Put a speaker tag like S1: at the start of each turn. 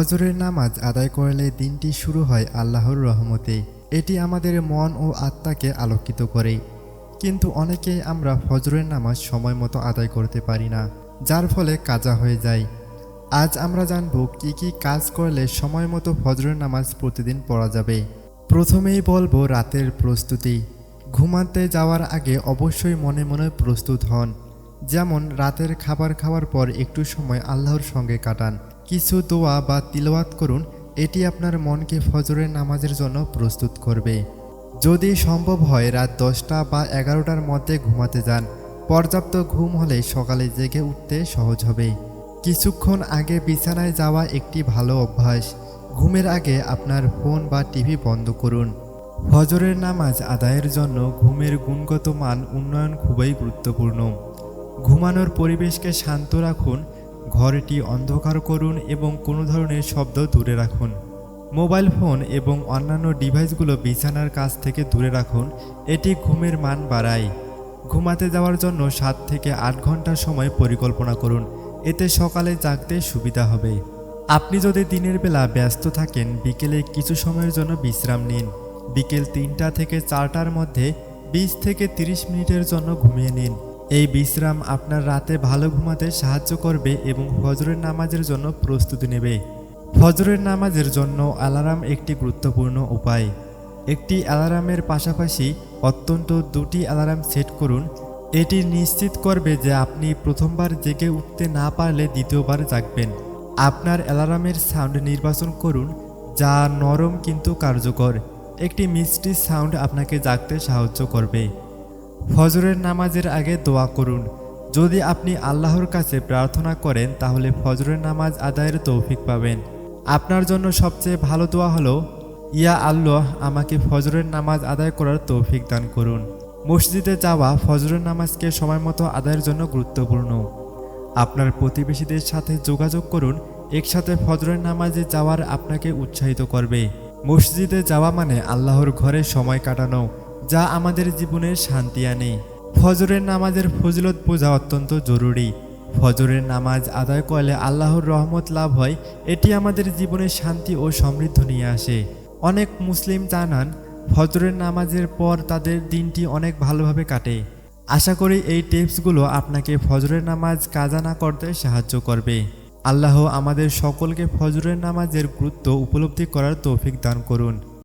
S1: ফজরের নামাজ আদায় করলে দিনটি শুরু হয় আল্লাহর রহমতে। এটি আমাদের মন ও আত্মাকে আলোকিত করে। কিন্তু অনেকেই আমরা ফজরের নামাজ সময় মতো আদায় করতে পারি না, যার ফলে কাজা হয়ে যায়। আজ আমরা জানব কি কি কাজ করলে সময় মতো ফজরের নামাজ প্রতিদিন পড়া যাবে। প্রথমেই বলব রাতের প্রস্তুতি। ঘুমাতে যাওয়ার আগে অবশ্যই মনে মনে প্রস্তুত হন। যেমন রাতের খাবার খাওয়ার পর একটু সময় আল্লাহর সঙ্গে কাটান। কিছু দোয়া বা তিলওয়াত করুন, এটি আপনার মনকে ফজরের নামাজের জন্য প্রস্তুত করবে। যদি সম্ভব হয়, রাত দশটা বা এগারোটার মধ্যে ঘুমাতে যান। পর্যাপ্ত ঘুম হলে সকালে জেগে উঠতে সহজ হবে। কিছুক্ষণ আগে বিছানায় যাওয়া একটি ভালো অভ্যাস। ঘুমের আগে আপনার ফোন বা টিভি বন্ধ করুন। ফজরের নামাজ আদায়ের জন্য ঘুমের গুণগত মান উন্নয়ন খুবই গুরুত্বপূর্ণ। ঘুমানোর পরিবেশকে শান্ত রাখুন ঘরটি অন্ধকার করুন এবং কোনো ধরনের শব্দ দূরে রাখুন। মোবাইল ফোন এবং অন্যান্য ডিভাইসগুলো বিছানার কাছ থেকে দূরে রাখুন। এটি ঘুমের মান বাড়ায়। ঘুমাতে যাওয়ার জন্য সাত থেকে আট ঘণ্টা সময় পরিকল্পনা করুন। এতে সকালে জাগতে সুবিধা হবে। আপনি যদি দিনের বেলা ব্যস্ত থাকেন, বিকেলে কিছু সময়ের জন্য বিশ্রাম নিন। বিকেল তিনটা থেকে চারটার মধ্যে বিশ থেকে তিরিশ মিনিটের জন্য ঘুমিয়ে নিন। এই বিশ্রাম আপনার রাতে ভালো ঘুমাতে সাহায্য করবে এবং ফজরের নামাজের জন্য প্রস্তুতি নেবে। ফজরের নামাজের জন্য অ্যালার্ম একটি গুরুত্বপূর্ণ উপায়। একটি অ্যালার্মের পাশাপাশি অত্যন্ত দুটি অ্যালার্ম সেট করুন। এটি নিশ্চিত করবে যে আপনি প্রথমবার জেগে উঠতে না পারলে দ্বিতীয়বার জাগবেন। আপনার অ্যালার্মের সাউন্ড নির্বাচন করুন, যা নরম কিন্তু কার্যকর। একটি মিষ্টি সাউন্ড আপনাকে জাগতে সাহায্য করবে। ফজরের নামাজের আগে দোয়া করুন। যদি আপনি আল্লাহর কাছে প্রার্থনা করেন, তাহলে ফজরের নামাজ আদায়ের তৌফিক পাবেন। আপনার জন্য সবচেয়ে ভালো দোয়া হলো, ইয়া আল্লাহ, আমাকে ফজরের নামাজ আদায় করার তৌফিক দান করুন। মসজিদে যাওয়া ফজরের নামাজকে সময় মতো আদায়ের জন্য গুরুত্বপূর্ণ। আপনার প্রতিবেশীদের সাথে যোগাযোগ করুন, একসাথে ফজরের নামাজে যাওয়ার আপনাকে উৎসাহিত করবে। মসজিদে যাওয়া মানে আল্লাহর ঘরে সময় কাটানো। যা আমাদের জীবনে শান্তি আনে। ফজরের নামাজের ফজিলত বোঝা অত্যন্ত জরুরি। ফজরের নামাজ আদায় করলে আল্লাহর রহমত লাভ হয়, এটি আমাদের জীবনে শান্তি ও সমৃদ্ধ নিয়ে আসে। অনেক মুসলিম জানান, ফজরের নামাজের পর তাদের দিনটি অনেক ভালোভাবে কাটে। আশা করি এই টিপসগুলো আপনাকে ফজরের নামাজ কাজা না করতে সাহায্য করবে। আল্লাহ আমাদের সকলকে ফজরের নামাজের গুরুত্ব উপলব্ধি করার তৌফিক দান করুন।